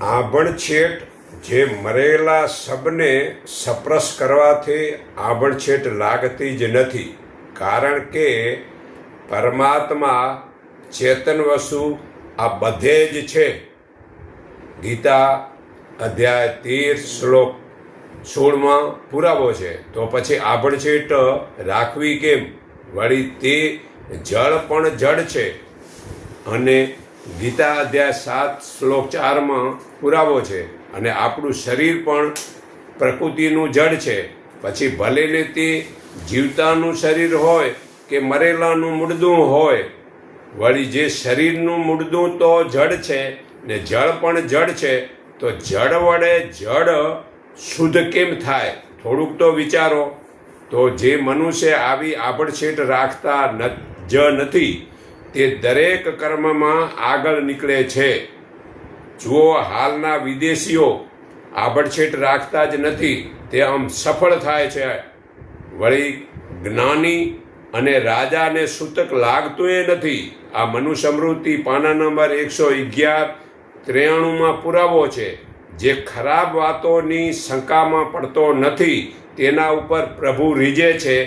આભણછેટ જે મરેલા શબને સપ્રસ કરવાથી આભણછેટ લાગતી જ નથી. કારણ કે પરમાત્મા ચેતન વસુ આ બધે જ છે. ગીતા અધ્યાય તેર શ્લોક સોળમાં પુરાવો છે. તો પછી આભણછેટ રાખવી કેમ? વળી તે જળ પણ જળ છે. અને ગીતા અધ્યાય સાત શ્લોક ચારમાં પુરાવો છે અને આપણું શરીર પણ પ્રકૃતિનું જડ છે. પછી ભલે તે જીવતાનું શરીર હોય કે મરેલાનું મૂળદું હોય, વળી જે શરીરનું મૂળદું તો જડ છે ને જળ પણ જડ છે, તો જળ વડે જળ શુદ્ધ કેમ થાય? થોડુંક તો વિચારો. તો જે મનુષ્ય આવી આભડછેટ રાખતા જ નથી તે દરેક કર્મમાં આગળ નીકળે છે. જુઓ, હાલના વિદેશીઓ આભડછેટ રાખતા જ નથી. તે આમ સફળ થાય છે. વળી જ્ઞાની અને રાજાને સૂતક લાગતું એ નથી. આ મનુસ્મૃતિ પાના નંબર એકસો અગિયાર ત્રેયાણુંમાં પુરાવો છે. જે ખરાબ વાતોની શંકામાં પડતો નથી. તેના ઉપર પ્રભુ રીજે છે.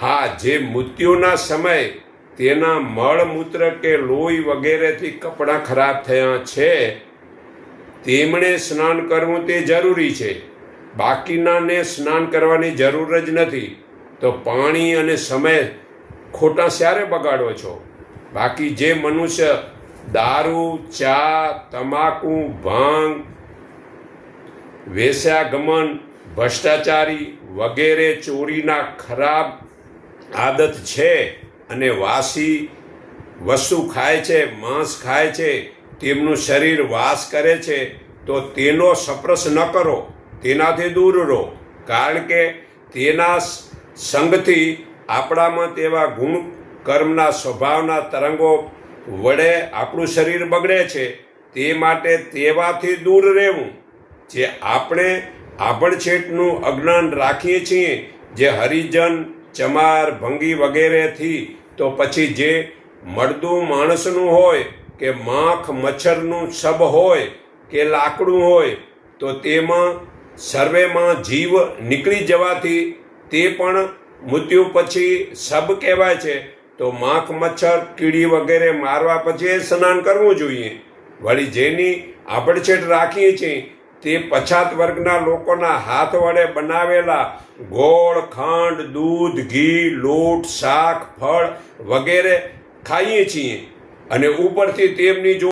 હા, જે મૃત્યુના સમય તેના મળમૂત્ર કે લોહી વગેરેથી કપડાં ખરાબ થયા છે. તેમણે સ્નાન કરવું તે જરૂરી છે. બાકીનાને સ્નાન કરવાની જરૂર જ નથી. તો પાણી અને સમય ખોટા સ્યારે બગાડો છો? બાકી જે મનુષ્ય દારૂ, ચા, તમાકુ, ભાંગ, વેશ્યાગમન, ભ્રષ્ટાચારી વગેરે ચોરીના ખરાબ આદત છે. અને વાસી વસ્તુ ખાય છે, માંસ ખાય છે, તેમનું શરીર વાસ કરે છે, તો તેનો સપ્રસ ન કરો, તેનાથી દૂર રહો. કારણ કે તેના સંગથી આપણામાં તેવા ગુણ કર્મના સ્વભાવના તરંગો વડે આપણું શરીર બગડે છે, તે માટે તેવાથી દૂર રહેવું. જે આપણે આભણછેટનું અજ્ઞાન રાખીએ છીએ, જે હરિજન ચમાર ભંગી વગેરેથી તો પછી જે મળદું માણસનું હોય કે માખ મચ્છરનું સબ હોય કે લાકડું હોય તો તેમાં સર્વેમાં જીવ નીકળી જવાથી તે પણ મૃત્યુ પછી સબ કહેવાય છે. તો માખ મચ્છર કીડી વગેરે મારવા પછી એ સ્નાન કરવું જોઈએ. વળી જેની આભડછેટ રાખીએ છીએ તે પછાત વર્ગના લોકોના હાથ વડે બનાવેલા ગોળ, ખાંડ, દૂધ, ઘી, લોટ, શાક, ફળ વગેરે ખાઈએ છીએ. અને ઉપરથી તેમની જો